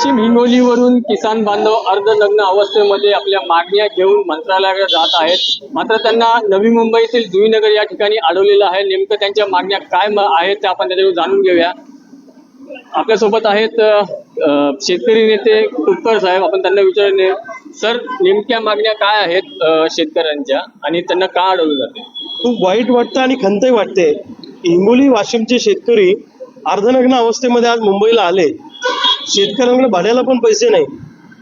वाशिम हिंगोलीवरून किसान बांधव अर्धनग्न अवस्थेमध्ये आपल्या मागण्या घेऊन मंत्रालयाकडे जात आहेत. मात्र त्यांना नवी मुंबईतील जुईनगर या ठिकाणी अडवलेलं आहे. नेमकं त्यांच्या मागण्या काय म- आहेत त्या आपण त्याच्यावर जाणून घेऊया. आपल्यासोबत आहेत शेतकरी नेते कुटकर साहेब. आपण त्यांना विचारले सर नेमक्या मागण्या काय आहेत शेतकऱ्यांच्या? आणि त्यांना का अडवलं जाते खूप वाईट वाटतं आणि खंतही वाटते. हिंगोली वाशिमचे शेतकरी अर्धनग्न अवस्थेमध्ये आज मुंबईला आले. शेतकऱ्यांकडे भाड्याला पण पैसे नाही.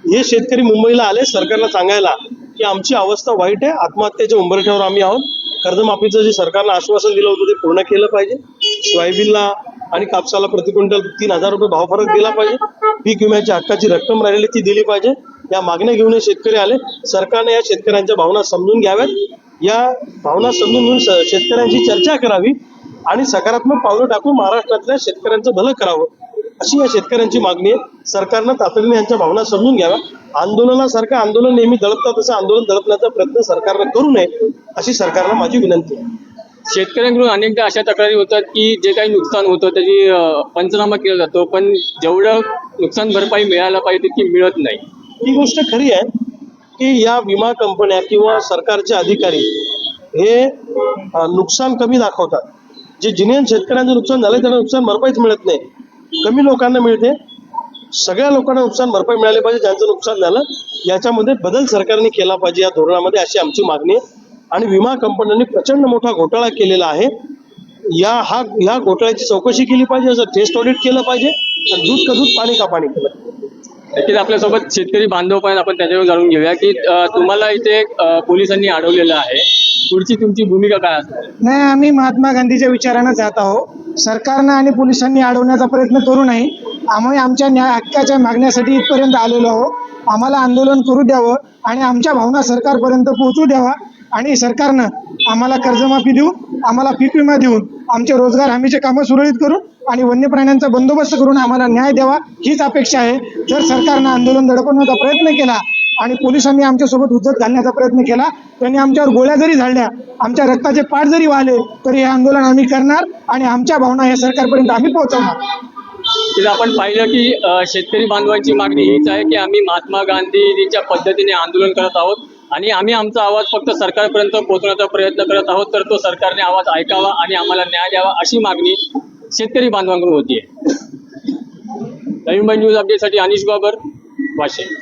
हे शेतकरी मुंबईला आले सरकारला सांगायला की आमची अवस्था वाईट आहे आत्महत्येच्या उंबरठ्यावर आम्ही आहोत. कर्जमाफीचं जे सरकारनं आश्वासन दिलं होतं ते पूर्ण केलं पाहिजे. सोयाबीनला आणि कापसाला प्रति क्विंटल तीन हजार रुपये भाव फरक दिला पाहिजे. पीक विम्याची हक्काची रक्कम राहिलेली ती दिली पाहिजे. या मागण्या घेऊन हे शेतकरी आले. सरकारने या शेतकऱ्यांच्या भावना समजून घ्याव्यात. या भावना समजून घेऊन स- चर्चा करावी आणि सकारात्मक पावलं टाकून महाराष्ट्रातल्या शेतकऱ्यांचं भलं करावं. अशी या शेतकऱ्यांची मागणी आहे. सरकारनं तातडीने यांच्या भावना समजून घ्याव्या. आंदोलनासारखं आंदोलन नेहमी दडपतात तसं आंदोलन दडपण्याचा प्रयत्न सरकारनं करू नये अशी सरकारला माझी विनंती आहे. शेतकऱ्यांकडून अनेकदा अशा तक्रारी होतात की जे काही नुकसान होतं त्याची पंचनामा केला जातो पण जेवढं नुकसान भरपाई मिळायला पाहिजे तितकी मिळत नाही. ही गोष्ट खरी आहे की या विमा कंपन्या किंवा सरकारचे अधिकारी हे नुकसान कमी दाखवतात. जे जिनियन शेतकऱ्यांचं नुकसान झालं त्यांना नुकसान भरपाईच मिळत नाही. कमी लोकांना मिळते. सगळ्या लोकांना नुकसान भरपाई मिळाली पाहिजे ज्यांचं नुकसान झालं याच्यामध्ये बदल सरकारने केला पाहिजे या धोरणामध्ये अशी आमची मागणी आहे. आणि विमा कंपन्यांनी प्रचंड मोठा घोटाळा केलेला आहे. या हा ह्या घोटाळ्याची चौकशी केली पाहिजे असं टेस्ट ऑडिट केलं पाहिजे आणि दूध का दूध पाणी का पाणी केलं नक्कीच आपल्यासोबत शेतकरी बांधव पण आपण त्याच्यावर जाणून घेऊया की तुम्हाला इथे पोलिसांनी अडवलेलं आहे. पुढची तुमची भूमिका काय असणार नाही आम्ही महात्मा गांधीच्या विचारानं जात आहोत. सरकारनं आणि पोलिसांनी अडवण्याचा प्रयत्न करू नये. आम्ही आमच्या न्याय हक्काच्या मागण्यासाठी इथपर्यंत आलेलो आहोत. आम्हाला आंदोलन करू द्यावं आणि आमच्या भावना सरकारपर्यंत पोहोचू द्यावा आणि सरकारनं आम्हाला कर्जमाफी देऊन आम्हाला पीक विमा देऊन आमचे रोजगार हमीचे कामं सुरळीत करून आणि वन्य प्राण्यांचा बंदोबस्त करून आम्हाला न्याय द्यावा हीच अपेक्षा आहे. जर सरकारनं आंदोलन दडपण्याचा प्रयत्न केला आणि पोलिसांनी आमच्यासोबत हुज्जत घालण्याचा प्रयत्न केला. त्यांनी आमच्यावर गोळ्या जरी झाडल्या आमच्या रक्ताचे पाठ जरी वाहले तरी हे आंदोलन आम्ही करणार आणि आमच्या भावना या सरकारपर्यंत आम्ही पोहोचवणार. तिथं आपण पाहिलं की शेतकरी बांधवांची मागणी हीच आहे की आम्ही महात्मा गांधीजींच्या पद्धतीने आंदोलन करत आहोत आणि आम्ही आमचा आवाज फक्त सरकारपर्यंत पोहोचवण्याचा प्रयत्न करत आहोत तर तो सरकारने आवाज ऐकावा आणि आम्हाला न्याय द्यावा अशी मागणी शेतकरी बांधवांकडून होतीये. नवीन न्यूज अपडेटसाठी अनिश बाबर वाशिम.